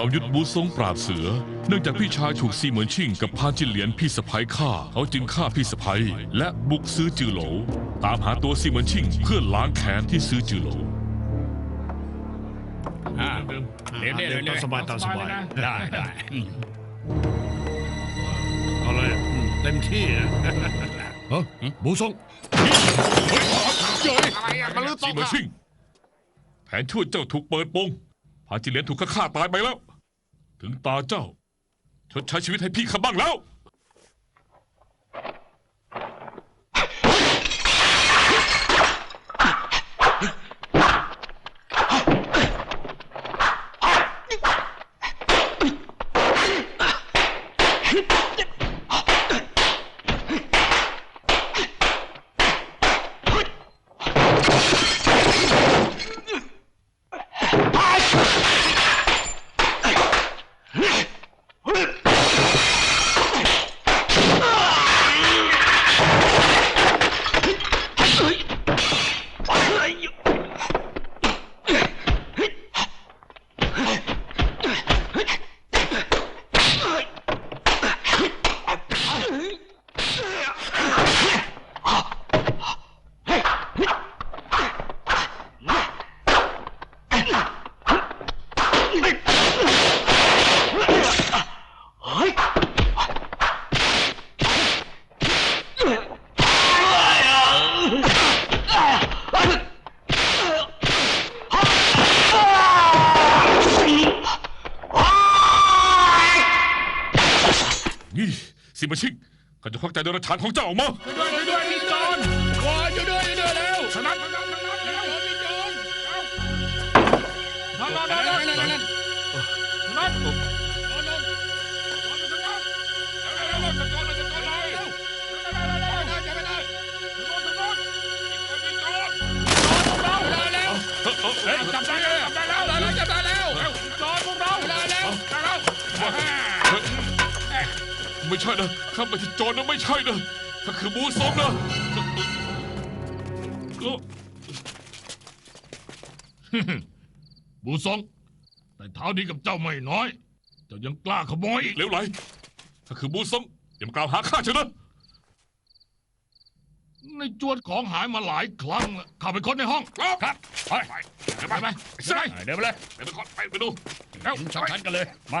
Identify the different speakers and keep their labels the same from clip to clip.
Speaker 1: จอมยุทธบูซงปราบเสือ เนื่องจากพี่ชายถูกซีเหมือนชิ่งกับพานจินเหลียนพี่สะพ้ยฆ่า เขาจึงฆ่าพี่สะพ้ยและบุกซื้อจือโหล ตามหาตัวซีเหมือนชิ่งเพื่อล้างแค้นที่ซื้อจือโหล
Speaker 2: อ่าเดี๋ยวเดี๋ยวเดี๋ยว
Speaker 3: ตามสบายตามสบาย
Speaker 2: ได้ได้
Speaker 3: เอาเลยเต็มที่นะเฮ้ยบูซง
Speaker 2: อะไรอะมันลือต
Speaker 1: ซีเหมือนชิ่งแผนช่วยเจ้าถูกเปิดโปงพานจินเหลียนถูกฆ่าตายไปแล้ว ถึงตาเจ้าชดใช้ชีวิตให้พี่ข้าบ้างแล้ว นี่ซีเหมือนชิ่งข้าจะควักใจเดรัจฉานของเจ้าออกมา
Speaker 2: ช่วยด้วยช่วยด้วยพี่โจรโอ้ยช่วยด้วยช่วยด้วยเร็วสนับสนับสนับเร็วพี่โจรเร็วนั่นนั่นนั่นนั่นนั่นนั่นสนับนั่นนั่นนั่ ไม่
Speaker 1: ใช่นะข้าไม่ใช่โจรนะไม่ใช่นะข้าคือบูซงนะก็
Speaker 3: บูซงแต่เท้าดีกับเจ้าไม่น้อย เจ้ายังกล้าขโมยอีก
Speaker 1: เหลวไหลข้าคือบูซงอย่ามากล่าวหาข้าเถอะนะ
Speaker 3: ในจวนของหายมาหลายครั้งแล้วเข้าไปค้นในห้อง
Speaker 1: ครับ
Speaker 2: ครับไป
Speaker 1: ไปเดี๋ยวไปไปใช่
Speaker 2: เดินไปเลย
Speaker 1: ไปดูก่อนไปไปดูเร็ว
Speaker 2: เห็นชัดๆกันเลยมา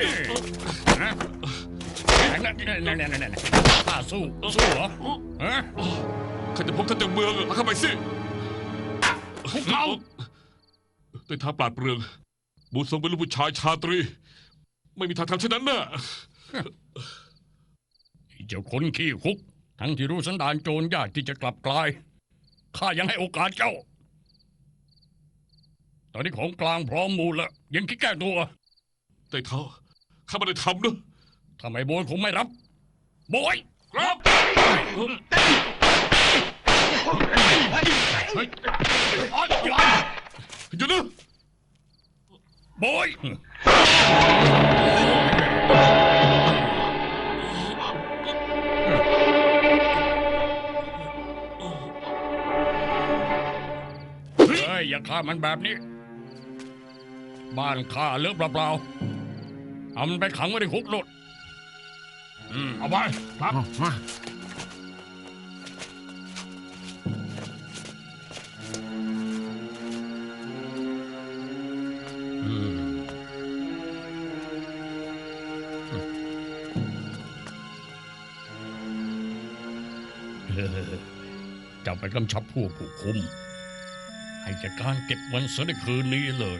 Speaker 3: น
Speaker 2: ครับนี่นะ
Speaker 3: โอ้ย
Speaker 2: เยี่ยมเลย
Speaker 3: ของกลางอยู่นี่นะอย่าปากแข็งอีกบอย
Speaker 2: นะนั่นนั่นนั่นนั่นนั่นข้าสู้สู้เหรอฮะ
Speaker 1: ข้าจะพบท่านจากเมืองมาเข้าไปสิ
Speaker 3: พวกเรา
Speaker 1: ด้วยท้าปราดเปรื่องบูซงเป็นลูกผู้ชายชาตรี ไม่มีทางทำเช่นนั้นนะ
Speaker 2: เจ้าคนขี้คุก ทั้งที่รู้สันดานโจรยากที่จะกลับกลายข้ายังให้โอกาสเจ้า ตอนนี้ของกลางพร้อมมูลแล้วยังคิดแก้ตัว
Speaker 1: แต่เท้า ข้าไม่ได้ทำนะ
Speaker 2: ทำไมโบยคงไม่รับ โบย
Speaker 1: ครับ
Speaker 3: เฮ้ย
Speaker 2: อ้อย
Speaker 1: หยุดนะ
Speaker 2: โบยเฮ้ยอย่าฆ่ามันแบบนี้ บ้านข้าเลือกเปล่าๆ เอามันไปขังไว้ในคุกโลดอืม
Speaker 3: เอาไปครับ
Speaker 2: อืมเออจะไปกำชับผู้ผู้คุม ให้จัดการเก็บมันเสียในคืนนี้เลย